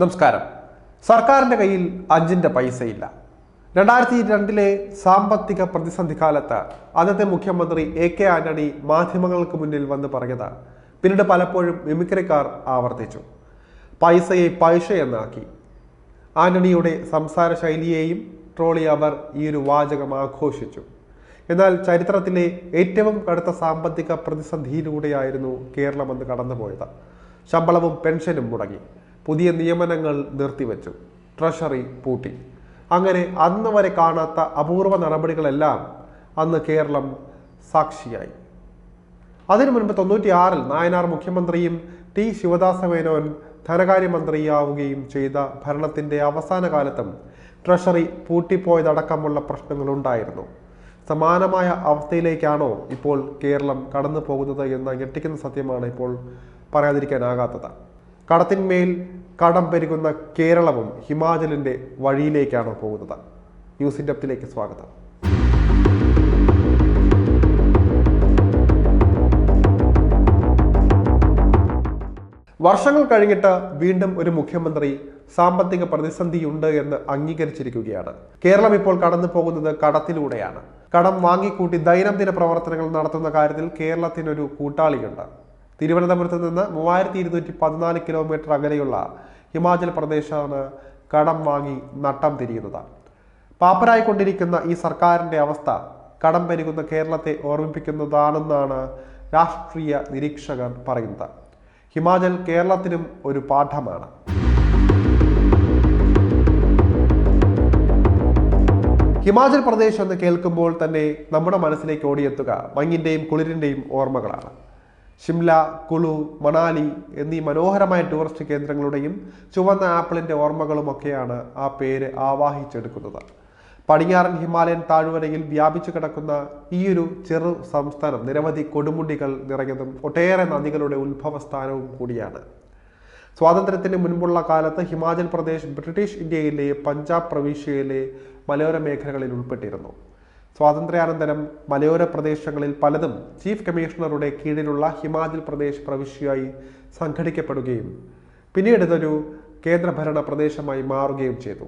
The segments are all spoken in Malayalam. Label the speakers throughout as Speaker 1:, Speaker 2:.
Speaker 1: നമസ്കാരം. സർക്കാരിന്റെ കയ്യിൽ അഞ്ചിന്റെ പൈസയില്ല. രണ്ടായിരത്തി രണ്ടിലെ സാമ്പത്തിക പ്രതിസന്ധി കാലത്ത് അന്നത്തെ മുഖ്യമന്ത്രി എ കെ ആന്റണി മാധ്യമങ്ങൾക്ക് മുന്നിൽ വന്ന് പറഞ്ഞത് പിന്നീട് പലപ്പോഴും മിമിക്രിക്കാർ ആവർത്തിച്ചു. പൈസയെ പൈസ എന്നാക്കി. ആന്റണിയുടെ സംസാര ശൈലിയെയും ട്രോളി അവർ ഈ ഒരു വാചകം ആഘോഷിച്ചു. എന്നാൽ ചരിത്രത്തിലെ ഏറ്റവും കടുത്ത സാമ്പത്തിക പ്രതിസന്ധിയിലൂടെയായിരുന്നു കേരളം അന്ന് കടന്നുപോയത്. ശമ്പളവും പെൻഷനും മുടങ്ങി. പുതിയ നിയമനങ്ങൾ നിർത്തിവെച്ചു. ട്രഷറി പൂട്ടി. അങ്ങനെ അന്ന് വരെ കാണാത്ത അപൂർവ നടപടികളെല്ലാം അന്ന് കേരളം സാക്ഷിയായി. അതിനു മുൻപ് തൊണ്ണൂറ്റിയാറിൽ നായനാർ മുഖ്യമന്ത്രിയും ടി ശിവദാസ മേനോൻ ധനകാര്യമന്ത്രിയാവുകയും ചെയ്ത ഭരണത്തിന്റെ അവസാന കാലത്തും ട്രഷറി പൂട്ടിപ്പോയതടക്കമുള്ള പ്രശ്നങ്ങളുണ്ടായിരുന്നു. സമാനമായ അവസ്ഥയിലേക്കാണോ ഇപ്പോൾ കേരളം കടന്നു പോകുന്നത് എന്ന ഞെട്ടിക്കുന്ന സത്യമാണ് ഇപ്പോൾ പറയാതിരിക്കാനാകാത്തത്. കടത്തിന്മേൽ കടം പെരുകുന്ന കേരളവും ഹിമാചലിന്റെ വഴിയിലേക്കാണ് പോകുന്നത്. ന്യൂസ് സ്വാഗതം. വർഷങ്ങൾ കഴിഞ്ഞിട്ട് വീണ്ടും ഒരു മുഖ്യമന്ത്രി സാമ്പത്തിക പ്രതിസന്ധിയുണ്ട് എന്ന് അംഗീകരിച്ചിരിക്കുകയാണ്. കേരളം ഇപ്പോൾ കടന്നു പോകുന്നത് കടത്തിലൂടെയാണ്. കടം വാങ്ങിക്കൂട്ടി ദൈനംദിന പ്രവർത്തനങ്ങൾ നടത്തുന്ന കാര്യത്തിൽ കേരളത്തിനൊരു കൂട്ടാളിയുണ്ട്. തിരുവനന്തപുരത്ത് നിന്ന് മൂവായിരത്തി ഇരുന്നൂറ്റി പതിനാല് കിലോമീറ്റർ അകലെയുള്ള ഹിമാചൽ പ്രദേശാണ് കടം വാങ്ങി നട്ടം തിരിയുന്നത്. പാപ്പരായിക്കൊണ്ടിരിക്കുന്ന ഈ സർക്കാരിന്റെ അവസ്ഥ കടം പെരുകുന്ന കേരളത്തെ ഓർമ്മിപ്പിക്കുന്നതാണെന്നാണ് രാഷ്ട്രീയ നിരീക്ഷകർ പറയുന്നത്. ഹിമാചൽ കേരളത്തിനും ഒരു പാഠമാണ്. ഹിമാചൽ പ്രദേശ് എന്ന് കേൾക്കുമ്പോൾ തന്നെ നമ്മുടെ മനസ്സിലേക്ക് ഓടിയെത്തുക മഞ്ഞിന്റെയും കുളിരിന്റെയും ഓർമ്മകളാണ്. ഷിംല കുളു മണാലി എന്നീ മനോഹരമായ ടൂറിസ്റ്റ് കേന്ദ്രങ്ങളുടെയും ചുവന്ന ആപ്പിളിന്റെ ഓർമ്മകളുമൊക്കെയാണ് ആ പേര് ആവാഹിച്ചെടുക്കുന്നത്. പടിഞ്ഞാറൻ ഹിമാലയൻ താഴ്വരയിൽ വ്യാപിച്ചു കിടക്കുന്ന ഈയൊരു ചെറു സംസ്ഥാനം നിരവധി കൊടുമുടികൾ നിറഞ്ഞതും ഒട്ടേറെ നദികളുടെ ഉത്ഭവസ്ഥാനവും കൂടിയാണ്. സ്വാതന്ത്ര്യത്തിന് മുൻപുള്ള കാലത്ത് ഹിമാചൽ പ്രദേശ് ബ്രിട്ടീഷ് ഇന്ത്യയിലെ പഞ്ചാബ് പ്രവിശ്യയിലെ മലയോര മേഖലകളിൽ ഉൾപ്പെട്ടിരുന്നു. സ്വാതന്ത്ര്യാനന്തരം മലയോര പ്രദേശങ്ങളിൽ പലതും ചീഫ് കമ്മീഷണറുടെ കീഴിലുള്ള ഹിമാചൽ പ്രദേശ് പ്രവിശ്യയായി സംഘടിക്കപ്പെടുകയും പിന്നീട് ഇതൊരു കേന്ദ്രഭരണ പ്രദേശമായി മാറുകയും ചെയ്തു.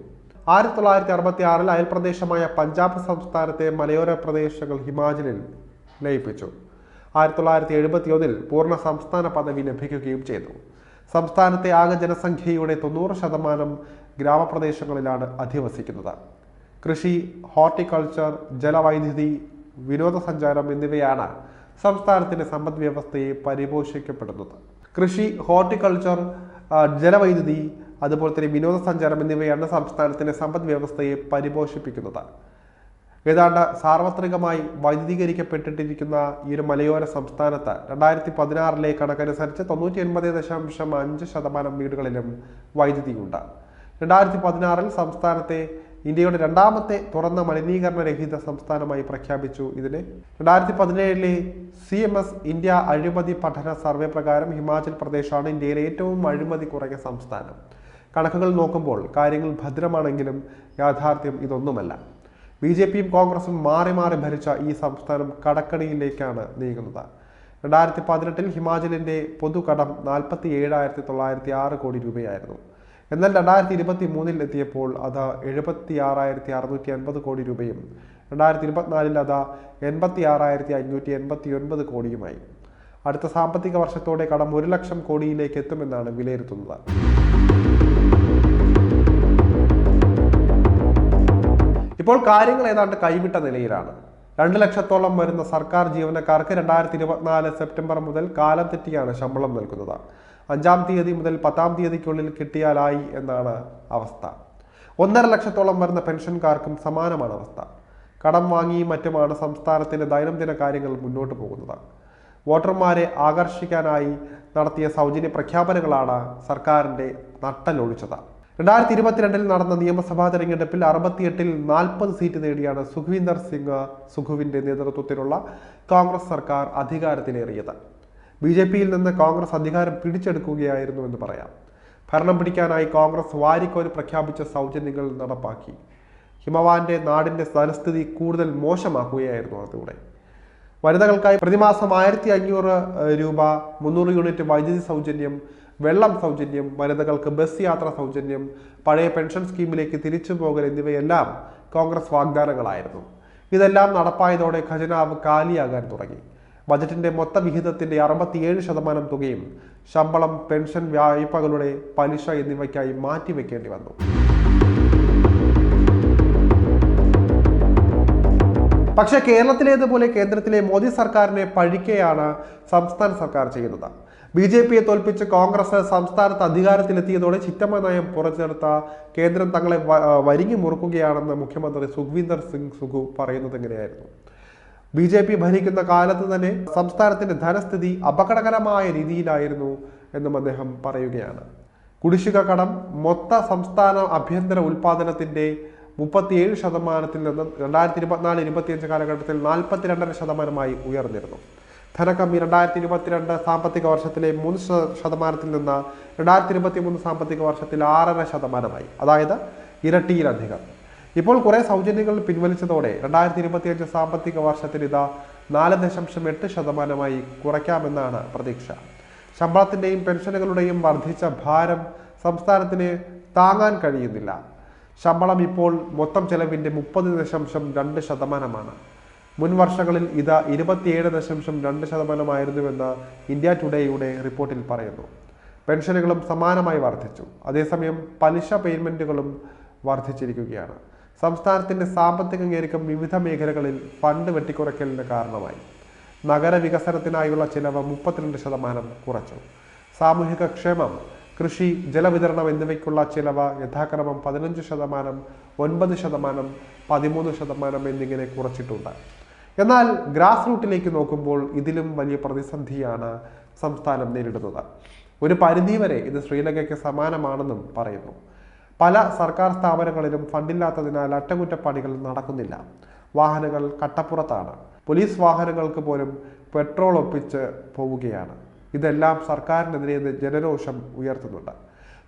Speaker 1: ആയിരത്തി തൊള്ളായിരത്തി അറുപത്തി ആറിൽ അയൽപ്രദേശമായ പഞ്ചാബ് സംസ്ഥാനത്തെ മലയോര പ്രദേശങ്ങൾ ഹിമാചലിൽ ലയിപ്പിച്ചു. ആയിരത്തി തൊള്ളായിരത്തി എഴുപത്തി ഒന്നിൽ പൂർണ സംസ്ഥാന പദവി ലഭിക്കുകയും ചെയ്തു. സംസ്ഥാനത്തെ ആകെ ജനസംഖ്യയുടെ തൊണ്ണൂറ് ശതമാനം ഗ്രാമപ്രദേശങ്ങളിലാണ് അധിവസിക്കുന്നത്. കൃഷി ഹോർട്ടിക്കൾച്ചർ ജലവൈദ്യുതി വിനോദസഞ്ചാരം എന്നിവയാണ് സംസ്ഥാനത്തിന്റെ സമ്പദ് വ്യവസ്ഥയെ പരിപോഷിക്കപ്പെടുന്നത്. കൃഷി ഹോർട്ടിക്കൾച്ചർ ജലവൈദ്യുതി അതുപോലെ തന്നെ വിനോദസഞ്ചാരം എന്നിവയാണ് സംസ്ഥാനത്തിന്റെ സമ്പദ് വ്യവസ്ഥയെ പരിപോഷിപ്പിക്കുന്നത്. ഏതാണ്ട് സാർവത്രികമായി വൈദ്യുതീകരിക്കപ്പെട്ടിട്ടിരിക്കുന്ന ഈ ഒരു മലയോര സംസ്ഥാനത്ത് രണ്ടായിരത്തി പതിനാറിലെ കണക്കനുസരിച്ച് തൊണ്ണൂറ്റി ഒൻപത് ദശാംശം അഞ്ച് ശതമാനം വീടുകളിലും വൈദ്യുതിയുണ്ട്. രണ്ടായിരത്തി പതിനാറിൽ സംസ്ഥാനത്തെ ഇന്ത്യയുടെ രണ്ടാമത്തെ തുറന്ന മലിനീകരണ രഹിത സംസ്ഥാനമായി പ്രഖ്യാപിച്ചു ഇതിനെ. രണ്ടായിരത്തി പതിനേഴിലെ സി എം എസ് ഇന്ത്യ അഴിമതി പഠന സർവേ പ്രകാരം ഹിമാചൽ പ്രദേശാണ് ഇന്ത്യയിലെ ഏറ്റവും അഴിമതി കുറഞ്ഞ സംസ്ഥാനം. കണക്കുകൾ നോക്കുമ്പോൾ കാര്യങ്ങൾ ഭദ്രമാണെങ്കിലും യാഥാർത്ഥ്യം ഇതൊന്നുമല്ല. ബി ജെ പിയും കോൺഗ്രസും മാറി മാറി ഭരിച്ച ഈ സംസ്ഥാനം കടക്കണിയിലേക്കാണ് നീങ്ങുന്നത്. രണ്ടായിരത്തി പതിനെട്ടിൽ ഹിമാചലിന്റെ പൊതുകടം നാൽപ്പത്തി ഏഴായിരത്തി തൊള്ളായിരത്തി ആറ് കോടി രൂപയായിരുന്നു. എന്നാൽ രണ്ടായിരത്തി ഇരുപത്തി മൂന്നിൽ എത്തിയപ്പോൾ അത് എഴുപത്തി ആറായിരത്തി അറുന്നൂറ്റി അൻപത് കോടി രൂപയും രണ്ടായിരത്തി ഇരുപത്തിനാലിൽ അത് എൺപത്തി ആറായിരത്തി അഞ്ഞൂറ്റി എൺപത്തി ഒൻപത് കോടിയുമായി. അടുത്ത സാമ്പത്തിക വർഷത്തോടെ കടം ഒരു ലക്ഷം കോടിയിലേക്ക് എത്തുമെന്നാണ് വിലയിരുത്തുന്നത്. ഇപ്പോൾ കാര്യങ്ങൾ ഏതാണ്ട് കൈവിട്ട നിലയിലാണ്. രണ്ട് ലക്ഷത്തോളം വരുന്ന സർക്കാർ ജീവനക്കാർക്ക് രണ്ടായിരത്തി ഇരുപത്തിനാല് സെപ്റ്റംബർ മുതൽ കാലം തെറ്റിയാണ് ശമ്പളം നൽകുന്നത്. അഞ്ചാം തീയതി മുതൽ പത്താം തീയതിക്കുള്ളിൽ കിട്ടിയാലായി എന്നാണ് അവസ്ഥ. ഒന്നര ലക്ഷത്തോളം വരുന്ന പെൻഷൻകാർക്കും സമാനമാണ് അവസ്ഥ. കടം വാങ്ങിയും മറ്റുമാണ് സംസ്ഥാനത്തിന്റെ ദൈനംദിന കാര്യങ്ങൾ മുന്നോട്ട് പോകുന്നത്. വോട്ടർമാരെ ആകർഷിക്കാനായി നടത്തിയ സൗജന്യ പ്രഖ്യാപനങ്ങളാണ് സർക്കാരിന്റെ നട്ടലൊഴിച്ചത് രണ്ടായിരത്തി ഇരുപത്തിരണ്ടിൽ നടന്ന നിയമസഭാ തെരഞ്ഞെടുപ്പിൽ അറുപത്തിയെട്ടിൽ നാൽപ്പത് സീറ്റ് നേടിയാണ് സുഖ്വീന്ദർ സിംഗ് സുഖുവിന്റെ നേതൃത്വത്തിലുള്ള കോൺഗ്രസ് സർക്കാർ അധികാരത്തിലേറിയത്. ബി ജെ പിയിൽ നിന്ന് കോൺഗ്രസ് അധികാരം പിടിച്ചെടുക്കുകയായിരുന്നു എന്ന് പറയാം. ഭരണം പിടിക്കാനായി കോൺഗ്രസ് വാരിക്കോരി പ്രഖ്യാപിച്ച സൗജന്യങ്ങൾ നടപ്പാക്കി. ഹിമവാന്റെ നാടിന്റെ സ്ഥലസ്ഥിതി കൂടുതൽ മോശമാക്കുകയായിരുന്നു അതിലൂടെ. വനിതകൾക്കായി പ്രതിമാസം ആയിരത്തി അഞ്ഞൂറ് രൂപ മുന്നൂറ് യൂണിറ്റ് വൈദ്യുതി സൗജന്യം വെള്ളം സൗജന്യം വനിതകൾക്ക് ബസ് യാത്ര സൗജന്യം പഴയ പെൻഷൻ സ്കീമിലേക്ക് തിരിച്ചു പോകൽ എന്നിവയെല്ലാം കോൺഗ്രസ് വാഗ്ദാനങ്ങളായിരുന്നു. ഇതെല്ലാം നടപ്പായതോടെ ഖജനാവ് കാലിയാകാൻ തുടങ്ങി. ബജറ്റിന്റെ മൊത്ത വിഹിതത്തിന്റെ അറുപത്തിയേഴ് ശതമാനം തുകയും ശമ്പളം പെൻഷൻ വായ്പകളുടെ പലിശ എന്നിവയ്ക്കായി മാറ്റിവെക്കേണ്ടി വന്നു. പക്ഷേ കേരളത്തിലേതുപോലെ കേന്ദ്രത്തിലെ മോദി സർക്കാരിനെ പഴിക്കുകയാണ് സംസ്ഥാന സർക്കാർ ചെയ്യുന്നത്. ബി ജെ പിയെ തോൽപ്പിച്ച് കോൺഗ്രസ് സംസ്ഥാനത്ത് അധികാരത്തിലെത്തിയതോടെ ചിറ്റമ്മ നയം പുറത്തെടുത്ത കേന്ദ്രം തങ്ങളെ വരിങ്ങി മുറുക്കുകയാണെന്ന് മുഖ്യമന്ത്രി സുഖ്വീന്ദർ സിംഗ് സുഖു പറയുന്നത് എങ്ങനെയായിരുന്നു? ബി ജെ പി ഭരിക്കുന്ന കാലത്ത് തന്നെ സംസ്ഥാനത്തിന്റെ ധനസ്ഥിതി അപകടകരമായ രീതിയിലായിരുന്നു എന്നും അദ്ദേഹം പറയുകയാണ്. കുടിശ്ശിക കടം മൊത്ത സംസ്ഥാന ആഭ്യന്തര ഉൽപാദനത്തിന്റെ മുപ്പത്തിയേഴ് ശതമാനത്തിൽ നിന്ന് രണ്ടായിരത്തി ഇരുപത്തിനാല് ഇരുപത്തിയഞ്ച് കാലഘട്ടത്തിൽ നാൽപ്പത്തിരണ്ടര ശതമാനമായി ഉയർന്നിരുന്നു. ധനകമ്മി രണ്ടായിരത്തി ഇരുപത്തിരണ്ട് സാമ്പത്തിക വർഷത്തിലെ മൂന്ന് ശത- ശതമാനത്തിൽ നിന്ന് രണ്ടായിരത്തി ഇരുപത്തി മൂന്ന് സാമ്പത്തിക വർഷത്തിൽ ആറര ശതമാനമായി. അതായത് ഇരട്ടിയിലധികം. ഇപ്പോൾ കുറെ സൗജന്യങ്ങൾ പിൻവലിച്ചതോടെ രണ്ടായിരത്തി ഇരുപത്തിയഞ്ച് സാമ്പത്തിക വർഷത്തിൽ ഇതാ നാല് ദശാംശം എട്ട് ശതമാനമായി കുറയ്ക്കാമെന്നാണ് പ്രതീക്ഷ. ശമ്പളത്തിന്റെയും പെൻഷനുകളുടെയും വർദ്ധിച്ച ഭാരം സംസ്ഥാനത്തിന് താങ്ങാൻ കഴിയുന്നില്ല. ശമ്പളം ഇപ്പോൾ മൊത്തം ചെലവിന്റെ മുപ്പത് ദശാംശം രണ്ട് ശതമാനമാണ്. മുൻ വർഷങ്ങളിൽ ഇത് ഇരുപത്തിയേഴ് ദശാംശം രണ്ട് ശതമാനമായിരുന്നുവെന്ന് ഇന്ത്യ ടുഡേയുടെ റിപ്പോർട്ടിൽ പറയുന്നു. പെൻഷനുകളും സമാനമായി വർദ്ധിച്ചു. അതേസമയം പലിശ പേയ്മെന്റുകളും വർദ്ധിച്ചിരിക്കുകയാണ്. സംസ്ഥാനത്തിന്റെ സാമ്പത്തിക ഞെരുക്കം വിവിധ മേഖലകളിൽ ഫണ്ട് വെട്ടിക്കുറയ്ക്കലിന് കാരണമായി. നഗരവികസനത്തിനായുള്ള ചിലവ് മുപ്പത്തിരണ്ട് ശതമാനം കുറച്ചു. സാമൂഹിക ക്ഷേമം കൃഷി ജലവിതരണം എന്നിവയ്ക്കുള്ള ചിലവ് യഥാക്രമം പതിനഞ്ച് ശതമാനം ഒൻപത് ശതമാനം പതിമൂന്ന് ശതമാനം എന്നിങ്ങനെ കുറച്ചിട്ടുണ്ട്. എന്നാൽ ഗ്രാസ് റൂട്ടിലേക്ക് നോക്കുമ്പോൾ ഇതിലും വലിയ പ്രതിസന്ധിയാണ് സംസ്ഥാനം നേരിടുന്നത്. ഒരു പരിധിവരെ ഇത് ശ്രീലങ്കയ്ക്ക് സമാനമാണെന്നും പറയുന്നു. പല സർക്കാർ സ്ഥാപനങ്ങളിലും ഫണ്ടില്ലാത്തതിനാൽ അറ്റകുറ്റപ്പണികൾ നടക്കുന്നില്ല. വാഹനങ്ങൾ കട്ടപ്പുറത്താണ്. പോലീസ് വാഹനങ്ങൾക്ക് പോലും പെട്രോൾ ഒപ്പിച്ച് പോവുകയാണ്. ഇതെല്ലാം സർക്കാരിനെതിരെ ജനരോഷം ഉയർത്തുന്നുണ്ട്.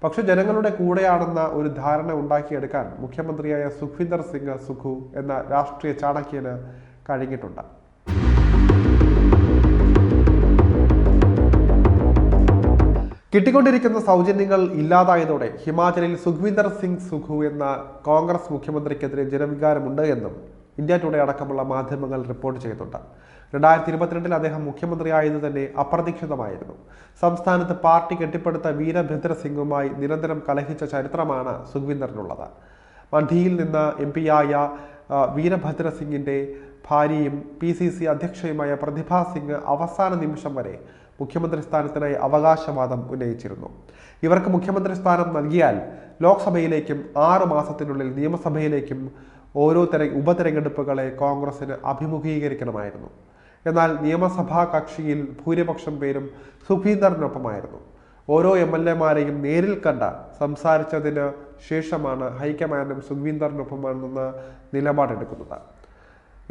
Speaker 1: പക്ഷെ ജനങ്ങളുടെ കൂടെയാണെന്ന ഒരു ധാരണ ഉണ്ടാക്കിയെടുക്കാൻ മുഖ്യമന്ത്രിയായ സുഖ്വിന്ദർ സിംഗ് സുഖു എന്ന രാഷ്ട്രീയ ചാണക്യന് കഴിഞ്ഞിട്ടുണ്ട്. കിട്ടിക്കൊണ്ടിരിക്കുന്ന സൗജന്യങ്ങൾ ഇല്ലാതായതോടെ ഹിമാചലിൽ സുഖ്വിന്ദർ സിംഗ് സുഖു എന്ന കോൺഗ്രസ് മുഖ്യമന്ത്രിക്കെതിരെ ജനവികാരമുണ്ട് എന്നും ഇന്ത്യ ടുഡേ അടക്കമുള്ള മാധ്യമങ്ങൾ റിപ്പോർട്ട് ചെയ്തിട്ടുണ്ട്. രണ്ടായിരത്തി ഇരുപത്തിരണ്ടിൽ അദ്ദേഹം മുഖ്യമന്ത്രിയായത് തന്നെ അപ്രതീക്ഷിതമായിരുന്നു. സംസ്ഥാനത്ത് പാർട്ടി കെട്ടിപ്പടുത്ത വീരഭദ്ര സിംഗുമായി നിരന്തരം കലഹിച്ച ചരിത്രമാണ് സുഖ്വിന്ദറിനുള്ളത്. മണ്ഡിയിൽ നിന്ന് എം പിയായ വീരഭദ്ര സിംഗിന്റെ ഭാര്യയും പി സി സി അധ്യക്ഷയുമായ പ്രതിഭ സിംഗ് അവസാന നിമിഷം വരെ മുഖ്യമന്ത്രി സ്ഥാനത്തിനായി അവകാശവാദം ഉന്നയിച്ചിരുന്നു. ഇവർക്ക് മുഖ്യമന്ത്രി സ്ഥാനം നൽകിയാൽ ലോക്സഭയിലേക്കും ആറ് മാസത്തിനുള്ളിൽ നിയമസഭയിലേക്കും ഓരോ തെര ഉപതെരഞ്ഞെടുപ്പുകളെ കോൺഗ്രസിന് അഭിമുഖീകരിക്കണമായിരുന്നു. എന്നാൽ നിയമസഭാ കക്ഷിയിൽ ഭൂരിപക്ഷം പേരും സുഖീന്ദറിനൊപ്പമായിരുന്നു ഓരോ എം എൽ എമാരെയും നേരിൽ കണ്ട സംസാരിച്ചതിന് ശേഷമാണ് ഹൈക്കമാൻഡും സുഖീന്ദറിനൊപ്പമാണെന്ന നിലപാടെടുക്കുന്നത്.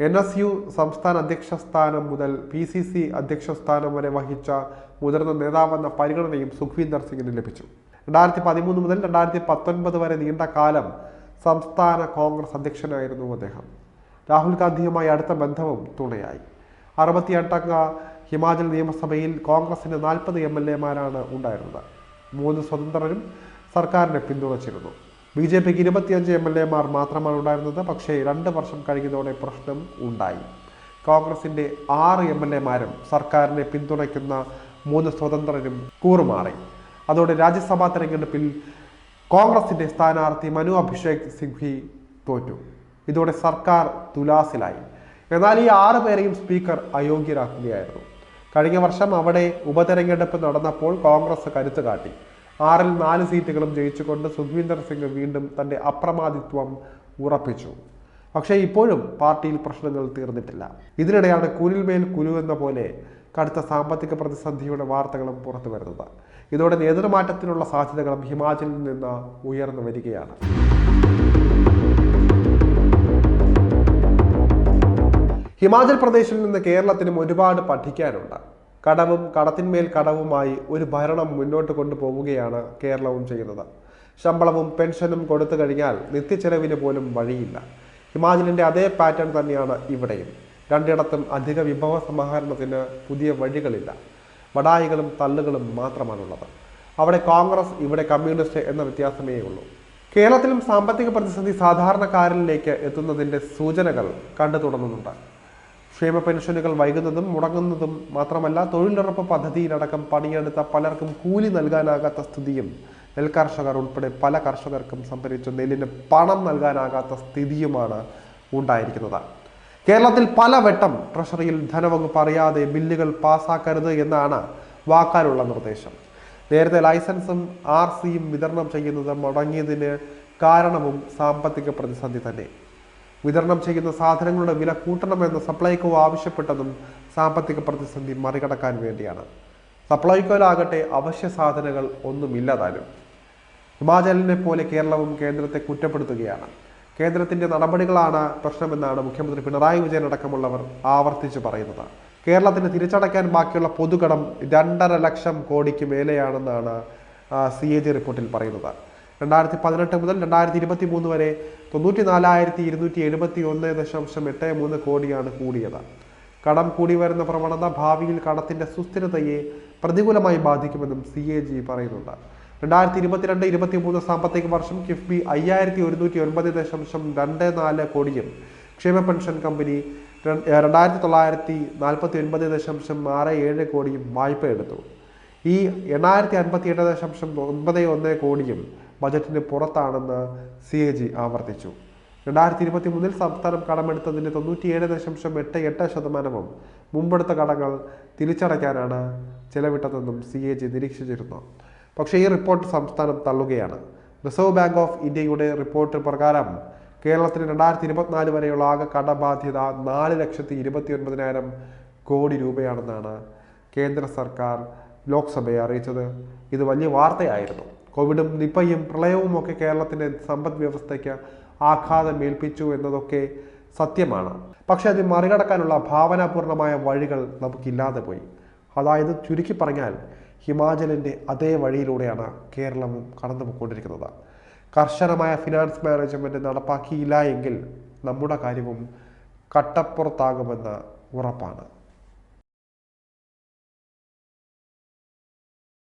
Speaker 1: എൻ എസ് യു സംസ്ഥാന അധ്യക്ഷ സ്ഥാനം മുതൽ പി സി സി അധ്യക്ഷ സ്ഥാനം വരെ വഹിച്ച മുതിർന്ന നേതാവെന്ന പരിഗണനയും സുഖ്വീന്ദർ സിംഗിന് ലഭിച്ചു. രണ്ടായിരത്തി പതിമൂന്ന് മുതൽ രണ്ടായിരത്തി പത്തൊൻപത് വരെ നീണ്ട കാലം സംസ്ഥാന കോൺഗ്രസ് അധ്യക്ഷനായിരുന്നു അദ്ദേഹം. രാഹുൽ ഗാന്ധിയുമായി അടുത്ത ബന്ധവും തുണയായി. അറുപത്തിയെട്ടംഗ ഹിമാചൽ നിയമസഭയിൽ കോൺഗ്രസിന് നാൽപ്പത് എം എൽ എമാരാണ് ഉണ്ടായിരുന്നത്. മൂന്ന് സ്വതന്ത്രരും സർക്കാരിനെ പിന്തുണച്ചിരുന്നു. ബി ജെ പിക്ക് ഇരുപത്തിയഞ്ച് എം എൽ എമാർ മാത്രമാണ് ഉണ്ടായിരുന്നത്. പക്ഷേ രണ്ട് വർഷം കഴിഞ്ഞതോടെ പ്രശ്നം ഉണ്ടായി. കോൺഗ്രസിന്റെ ആറ് എം എൽ എമാരും സർക്കാരിനെ പിന്തുണയ്ക്കുന്ന മൂന്ന് സ്വതന്ത്രരും കൂറുമാറി. അതോടെ രാജ്യസഭാ തെരഞ്ഞെടുപ്പിൽ കോൺഗ്രസിന്റെ സ്ഥാനാർത്ഥി മനു അഭിഷേക് സിംഘി തോറ്റു. ഇതോടെ സർക്കാർ തുലാസിലായി. എന്നാൽ ഈ ആറ് പേരെയും സ്പീക്കർ അയോഗ്യരാക്കുകയായിരുന്നു. കഴിഞ്ഞ വർഷം അവിടെ ഉപതെരഞ്ഞെടുപ്പ് നടന്നപ്പോൾ കോൺഗ്രസ് കരുത്ത് കാട്ടി. ആറിൽ നാല് സീറ്റുകളും ജയിച്ചുകൊണ്ട് സുഖ്വീന്ദർ സിംഗ് വീണ്ടും തന്റെ അപ്രമാദിത്വം ഉറപ്പിച്ചു. പക്ഷേ ഇപ്പോഴും പാർട്ടിയിൽ പ്രശ്നങ്ങൾ തീർന്നിട്ടില്ല. ഇതിനിടെയാണ് കുലിന്മേൽ കുലു എന്ന പോലെ കടുത്ത സാമ്പത്തിക പ്രതിസന്ധിയുടെ വാർത്തകളും പുറത്തു വരുന്നത്. ഇതോടെ നേതൃമാറ്റത്തിനുള്ള സാധ്യതകളും ഹിമാചലിൽ നിന്ന് ഉയർന്നു വരികയാണ്. ഹിമാചൽ പ്രദേശിൽ നിന്ന് കേരളത്തിനും ഒരുപാട് പഠിക്കാനുണ്ട്. കടവും കടത്തിന്മേൽ കടവുമായി ഒരു ഭരണം മുന്നോട്ട് കൊണ്ടുപോവുകയാണ് കേരളവും ചെയ്യുന്നത്. ശമ്പളവും പെൻഷനും കൊടുത്തു കഴിഞ്ഞാൽ നിത്യച്ചെലവിന് പോലും വഴിയില്ല. ഹിമാചലിന്റെ അതേ പാറ്റേൺ തന്നെയാണ് ഇവിടെയും. രണ്ടിടത്തും അധിക വിഭവ സമാഹരണത്തിന് പുതിയ വഴികളില്ല. വടായികളും തള്ളുകളും മാത്രമാണുള്ളത്. അവിടെ കോൺഗ്രസ് ഇവിടെ കമ്മ്യൂണിസ്റ്റ് എന്ന വ്യത്യാസമേ ഉള്ളൂ. കേരളത്തിലും സാമ്പത്തിക പ്രതിസന്ധി സാധാരണക്കാരിലേക്ക് എത്തുന്നതിന്റെ സൂചനകൾ കണ്ടു തുടങ്ങുന്നുണ്ട്. ക്ഷേമ പെൻഷനുകൾ വൈകുന്നതും മുടങ്ങുന്നതും മാത്രമല്ല തൊഴിലുറപ്പ് പദ്ധതിയിലടക്കം പണിയെടുത്ത പലർക്കും കൂലി നൽകാനാകാത്ത സ്ഥിതിയും നെൽകർഷകർ ഉൾപ്പെടെ പല കർഷകർക്കും സംഭരിച്ച നെല്ലിന് പണം നൽകാനാകാത്ത സ്ഥിതിയുമാണ് ഉണ്ടായിരിക്കുന്നത്. കേരളത്തിൽ പല പലവട്ടം ട്രഷറിയിൽ ധനവകുപ്പ് അറിയാതെ ബില്ലുകൾ പാസാക്കരുത് എന്നാണ് വാക്കാലുള്ള നിർദ്ദേശം. നേരത്തെ ലൈസൻസും ആർ സിയും വിതരണം ചെയ്യുന്നത് മുടങ്ങിയതിന് കാരണവും സാമ്പത്തിക പ്രതിസന്ധി തന്നെ. വിതരണം ചെയ്യുന്ന സാധനങ്ങളുടെ വില കൂട്ടണമെന്ന് സപ്ലൈകോ ആവശ്യപ്പെട്ടതും സാമ്പത്തിക പ്രതിസന്ധി മറികടക്കാൻ വേണ്ടിയാണ്. സപ്ലൈകോയിലാകട്ടെ അവശ്യ സാധനങ്ങൾ ഒന്നുമില്ലതാനും ഹിമാചലിനെ പോലെ കേരളവും കേന്ദ്രത്തെ കുറ്റപ്പെടുത്തുകയാണ്. കേന്ദ്രത്തിന്റെ നടപടികളാണ് പ്രശ്നമെന്നാണ് മുഖ്യമന്ത്രി പിണറായി വിജയൻ അടക്കമുള്ളവർ ആവർത്തിച്ചു പറയുന്നത്. കേരളത്തിന് തിരിച്ചടയ്ക്കാൻ ബാക്കിയുള്ള പൊതുകടം രണ്ടര ലക്ഷം കോടിക്ക് മേലെയാണെന്നാണ് സി എ ജി റിപ്പോർട്ടിൽ പറയുന്നത്. രണ്ടായിരത്തി പതിനെട്ട് മുതൽ രണ്ടായിരത്തി ഇരുപത്തി മൂന്ന് വരെ തൊണ്ണൂറ്റി നാലായിരത്തി ഇരുന്നൂറ്റി എഴുപത്തി ഒന്ന് ദശാംശം എട്ട് മൂന്ന് കോടിയാണ് കൂടിയത്. കടം കൂടി വരുന്ന പ്രവണത ഭാവിയിൽ കടത്തിന്റെ സുസ്ഥിരതയെ പ്രതികൂലമായി ബാധിക്കുമെന്നും സി എ ജി പറയുന്നുണ്ട്. രണ്ടായിരത്തി ഇരുപത്തിരണ്ട് ഇരുപത്തി മൂന്ന് സാമ്പത്തിക വർഷം കിഫ്ബി അയ്യായിരത്തി ഒരുന്നൂറ്റി ഒൻപത് ദശാംശം രണ്ട് നാല് കോടിയും ക്ഷേമ പെൻഷൻ കമ്പനി രണ്ടായിരത്തി തൊള്ളായിരത്തി നാൽപ്പത്തി ഒൻപത് ദശാംശം ആറ് ഏഴ് കോടിയും വായ്പ എടുത്തു ഈ എണ്ണായിരത്തി അൻപത്തി എട്ട് ദശാംശം ഒൻപത് ഒന്ന് കോടിയും ബജറ്റിന് പുറത്താണെന്ന് സി എ ജി ആവർത്തിച്ചു. രണ്ടായിരത്തി ഇരുപത്തി മൂന്നിൽ സംസ്ഥാനം കടമെടുത്തതിന്റെ തൊണ്ണൂറ്റിയേഴ് ദശാംശം എട്ട് എട്ട് ശതമാനവും മുമ്പെടുത്ത കടങ്ങൾ തിരിച്ചടയ്ക്കാനാണ് ചെലവിട്ടതെന്നും സി എ ജി നിരീക്ഷിച്ചിരുന്നു. പക്ഷേ ഈ റിപ്പോർട്ട് സംസ്ഥാനം തള്ളുകയാണ്. റിസർവ് ബാങ്ക് ഓഫ് ഇന്ത്യയുടെ റിപ്പോർട്ട് പ്രകാരം കേരളത്തിന് രണ്ടായിരത്തി ഇരുപത്തിനാല് വരെയുള്ള ആകെ കടബാധ്യത നാല് ലക്ഷത്തി ഇരുപത്തി ഒൻപതിനായിരം കോടി രൂപയാണെന്നാണ് കേന്ദ്ര സർക്കാർ ലോക്സഭയെ അറിയിച്ചത്. ഇത് വലിയ വാർത്തയായിരുന്നു. കോവിഡും നിപ്പയും പ്രളയവും ഒക്കെ കേരളത്തിന്റെ സമ്പദ് വ്യവസ്ഥയ്ക്ക് ആഘാതം ഏൽപ്പിച്ചു എന്നതൊക്കെ സത്യമാണ്. പക്ഷെ അത് മറികടക്കാനുള്ള ഭാവനാപൂർണമായ വഴികൾ നമുക്കില്ലാതെ പോയി. അതായത് ചുരുക്കി പറഞ്ഞാൽ ഹിമാചലിന്റെ അതേ വഴിയിലൂടെയാണ് കേരളവും കടന്നു പോയിക്കൊണ്ടിരിക്കുന്നത് കർശനമായ ഫിനാൻസ് മാനേജ്മെന്റ് നടപ്പാക്കിയില്ല എങ്കിൽ നമ്മുടെ കാര്യവും കട്ടപ്പുറത്താകുമെന്ന് ഉറപ്പാണ്.